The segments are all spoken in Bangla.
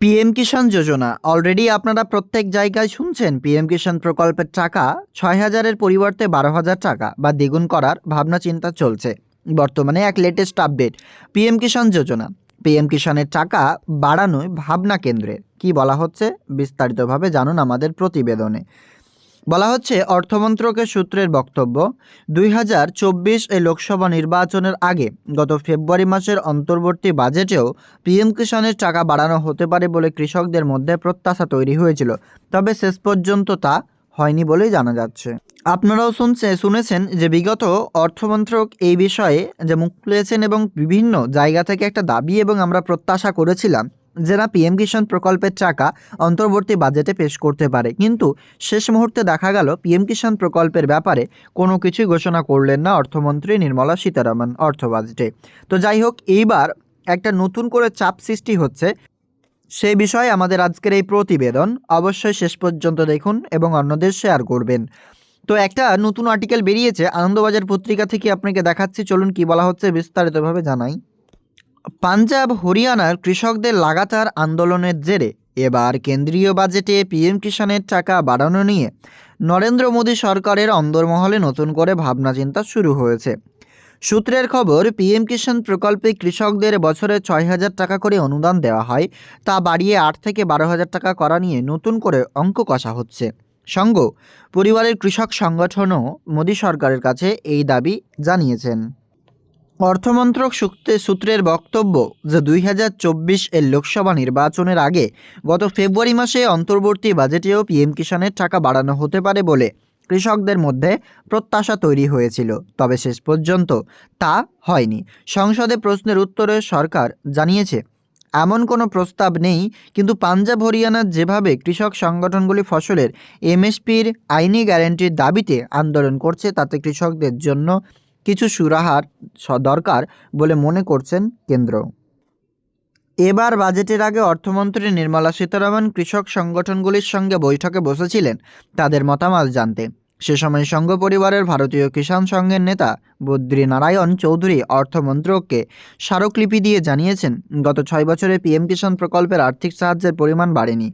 পিএম কিষাণ যোজনা। অলরেডি আপনারা প্রত্যেক জায়গায় শুনছেন পিএম কিষাণ প্রকল্পের টাকা, ছয় হাজারের পরিবর্তে বারো হাজার টাকা বা দ্বিগুণ করার ভাবনা চিন্তা চলছে। বর্তমানে এক latest update P M Kisan Yojana. P M কিষাণের টাকা বাড়ানোয় ভাবনা কেন্দ্রের কি বলা হচ্ছে? বিস্তারিতভাবে জানুন আমাদের প্রতিবেদনে। বলা হচ্ছে অর্থমন্ত্রকের সূত্রের বক্তব্য, দুই হাজার চব্বিশ এই লোকসভা নির্বাচনের আগে গত ফেব্রুয়ারি মাসের অন্তর্বর্তী বাজেটেও পিএম কিষাণের টাকা বাড়ানো হতে পারে বলে কৃষকদের মধ্যে প্রত্যাশা তৈরি হয়েছিল। তবে শেষ পর্যন্ত তা হয়নি বলেই জানা যাচ্ছে। আপনারাও শুনছে, শুনেছেন যে বিগত অর্থমন্ত্রক এই বিষয়ে যে মুখ খুলেছেন এবং বিভিন্ন জায়গা থেকে একটা দাবি এবং আমরা প্রত্যাশা করেছিলাম যে না পিএম কিষাণ প্রকল্পের টাকা অন্তর্বর্তী বাজেটে পেশ করতে পারে। কিন্তু শেষ মুহূর্তে দেখা গেল, পিএম কিষাণ প্রকল্পের ব্যাপারে কোনো কিছুই ঘোষণা করলেন না অর্থমন্ত্রী নির্মলা সীতারামন অর্থ বাজেটে। তো যাই হোক, এইবার একটা নতুন করে চাপ সৃষ্টি হচ্ছে। সেই বিষয়ে আমাদের আজকের এই প্রতিবেদন অবশ্যই শেষ পর্যন্ত দেখুন এবং অন্যদের শেয়ার করবেন। তো একটা নতুন আর্টিকেল বেরিয়েছে, আনন্দবাজার পত্রিকা থেকে আপনাকে দেখাচ্ছি। চলুন কি বলা হচ্ছে বিস্তারিতভাবে জানাই। পাঞ্জাব, হরিয়ানার কৃষকদের লাগাতার আন্দোলনের জেরে এবার কেন্দ্রীয় বাজেটে পিএম কিষাণের টাকা বাড়ানো নিয়ে নরেন্দ্র মোদী সরকারের অন্দরমহলে নতুন করে ভাবনা চিন্তা শুরু হয়েছে। সূত্রের খবর, পিএম কিষাণ প্রকল্পে কৃষকদের বছরে ছয় হাজার টাকা করে অনুদান দেওয়া হয়। তা বাড়িয়ে আট থেকে বারো হাজার টাকা করা নিয়ে নতুন করে অঙ্ক কষা হচ্ছে। সঙ্গ, পরিবারের কৃষক সংগঠনও মোদী সরকারের কাছে এই দাবি জানিয়েছেন। অর্থমন্ত্রক সূত্রে সূত্রের বক্তব্য যে দুই হাজার চব্বিশ এর লোকসভা নির্বাচনের আগে গত ফেব্রুয়ারি মাসে অন্তর্বর্তী বাজেটেও পিএম কিষাণের টাকা বাড়ানো হতে পারে বলে কৃষকদের মধ্যে প্রত্যাশা তৈরি হয়েছিল। তবে শেষ পর্যন্ত তা হয়নি। সংসদে প্রশ্নের উত্তরে সরকার জানিয়েছে, এমন কোনো প্রস্তাব নেই, কিন্তু পাঞ্জাব, হরিয়ানার যেভাবে কৃষক সংগঠনগুলি ফসলের এমএসপির আইনি গ্যারান্টির দাবিতে আন্দোলন করছে, তাতে কৃষকদের জন্য কিছু সুরাহার দরকার বলে মনে করছেন কেন্দ্র। এবার বাজেটের আগে অর্থমন্ত্রী নির্মলা সীতারামন কৃষক সংগঠনগুলির সঙ্গে বৈঠকে বসেছিলেন তাদের মতামত জানতে। সে সময় সংঘ পরিবারের ভারতীয় কিষাণ সংঘের নেতা বদ্রী নারায়ণ চৌধুরী অর্থমন্ত্রককে স্মারকলিপি দিয়ে জানিয়েছেন, গত ছয় বছরে পিএম কিষাণ প্রকল্পের আর্থিক সাহায্যের পরিমাণ বাড়েনি।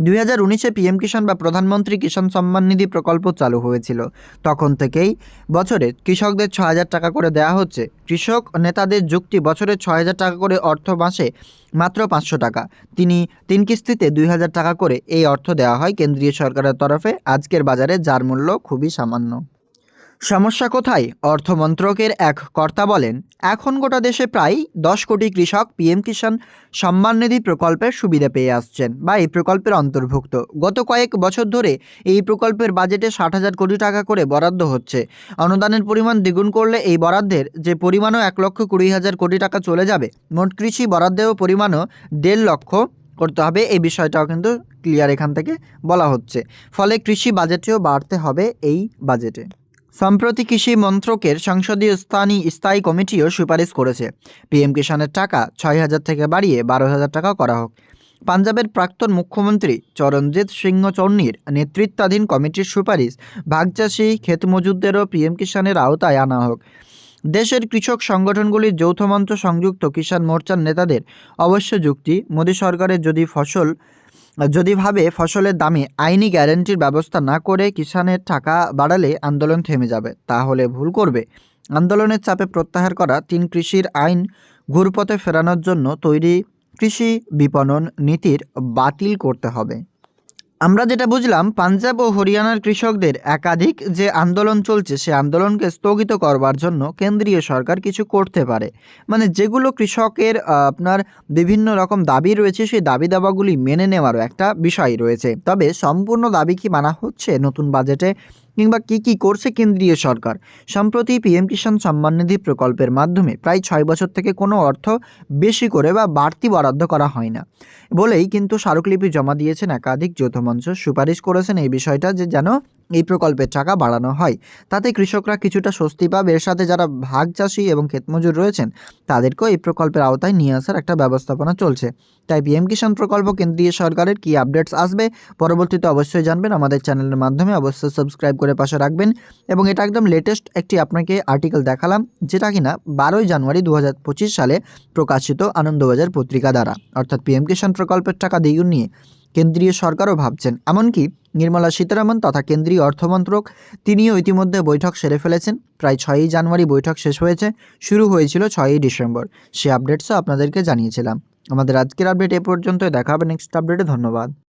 দুই হাজার উনিশে পিএম কিষাণ বা প্রধানমন্ত্রী কিষাণ সম্মান নিধি প্রকল্প চালু হয়েছিল। তখন থেকেই বছরে কৃষকদের ছ হাজার টাকা করে দেওয়া হচ্ছে। কৃষক নেতাদের যুক্তি, বছরে ছ হাজার টাকা করে অর্থ মাসে মাত্র পাঁচশো টাকা। তিনি তিন কিস্তিতে দুই হাজার টাকা করে এই অর্থ দেওয়া হয় কেন্দ্রীয় সরকারের তরফে। আজকের বাজারে যার মূল্য খুবই সামান্য। সমস্যা কোথায়? অর্থমন্ত্রকের এক কর্তা বলেন, এখন গোটা দেশে প্রায় দশ কোটি কৃষক পিএম কিষাণ সম্মান নিধি প্রকল্পের সুবিধা পেয়ে আসছেন বা এই প্রকল্পের অন্তর্ভুক্ত। গত কয়েক বছর ধরে এই প্রকল্পের বাজেটে ষাট হাজার কোটি টাকা করে বরাদ্দ হচ্ছে। অনুদানের পরিমাণ দ্বিগুণ করলে এই বরাদ্দের যে পরিমাণও এক লক্ষ কুড়ি হাজার কোটি টাকা চলে যাবে, মোট কৃষি বরাদ্দেও পরিমাণও দেড় লক্ষ করতে হবে, এই বিষয়টাও কিন্তু ক্লিয়ার এখান থেকে বলা হচ্ছে। ফলে কৃষি বাজেটেও বাড়তে হবে এই বাজেটে। সম্প্রতি কৃষি মন্ত্রকের সংসদীয় স্থানীয় স্থায়ী কমিটিও সুপারিশ করেছে। পিএম কিষাণের টাকা ছয় হাজার থেকে বাড়িয়ে বারো হাজার টাকা করা হোক। পাঞ্জাবের প্রাক্তন মুখ্যমন্ত্রী চরণজিৎ সিংহ চন্নির নেতৃত্বাধীন কমিটির সুপারিশ ভাগচাষী ক্ষেত মজুদদেরও পিএম কিষাণের আওতায় আনা হোক। দেশের কৃষক সংগঠনগুলির যৌথ মঞ্চ সংযুক্ত কিষাণ মোর্চার নেতাদের অবশ্য যুক্তি, মোদী সরকারের যদি ফসল যদি ভাবে ফসলের দামে আইনি গ্যারেন্টির ব্যবস্থা না করে কিষাণের টাকা বাড়ালে আন্দোলন থেমে যাবে, তাহলে ভুল করবে। আন্দোলনের চাপে প্রত্যাহার করা তিন কৃষির আইন ঘুরপথে ফেরানোর জন্য তৈরি কৃষি বিপণন নীতির বাতিল করতে হবে। আমরা যেটা বুঝলাম, পাঞ্জাব ও হরিয়ানার কৃষকদের একাধিক যে আন্দোলন চলছে, সে আন্দোলনকে স্থগিত করবার জন্য কেন্দ্রীয় সরকার কিছু করতে পারে। মানে যেগুলো কৃষকের আপনার বিভিন্ন রকম দাবি রয়েছে, সেই দাবি দাবাগুলি মেনে নেওয়ারও একটা বিষয় রয়েছে। তবে সম্পূর্ণ দাবি কি মানা হচ্ছে নতুন বাজেটে? কিংবা কি কি করছে কেন্দ্রীয় সরকার? সম্প্রতি পিএম কিষাণ সম্মান নিধি প্রকল্পের মাধ্যমে প্রায় ছয় বছর থেকে কোনো অর্থ বেশি করে বা বাড়তি বরাদ্দ করা হয় না। বলেই কিন্তু স্মারকলিপি জমা দিয়েছেন একাধিক যৌথ মঞ্চ। সুপারিশ করেছেন এই বিষয়টা যে যেন এই প্রকল্পের টাকা বাড়ানো হয়। তাতে কৃষকরা কিছুটা স্বস্তি পাবে। এর সাথে যারা ভাগ চাষি এবং ক্ষেতমজুর রয়েছেন, তাদেরকেও এই প্রকল্পের আওতায় নিয়ে আসার একটা ব্যবস্থাপনা চলছে। তাই পিএম কিষাণ প্রকল্প, কেন্দ্রীয় সরকারের কী আপডেটস আসবে, পরবর্তীতে অবশ্যই জানবেন। আমাদের চ্যানেলের মাধ্যমে অবশ্যই সাবস্ক্রাইব করে পাশে রাখবেন এবং এটা একদম লেটেস্ট একটি আপনাকে আর্টিকেল দেখালাম, যেটা কিনা বারোই জানুয়ারি দু হাজার পঁচিশ সালে প্রকাশিত আনন্দবাজার পত্রিকা দ্বারা। অর্থাৎ পিএম কিষাণ প্রকল্পের টাকা দ্বিগুণ নিয়ে কেন্দ্রীয় সরকারও ভাবছেন। এমনকি নির্মলা সীতারামন তথা কেন্দ্রীয় অর্থমন্ত্রক তিনিও ইতিমধ্যে বৈঠক সেরে ফেলেছেন। প্রায় ছয়ই জানুয়ারি বৈঠক শেষ হয়েছে, শুরু হয়েছিল ছয়ই ডিসেম্বর। সে আপডেটসও আপনাদেরকে জানিয়েছিলাম। আমাদের আজকের আপডেট এ পর্যন্ত দেখা হবে নেক্সট আপডেটে ধন্যবাদ।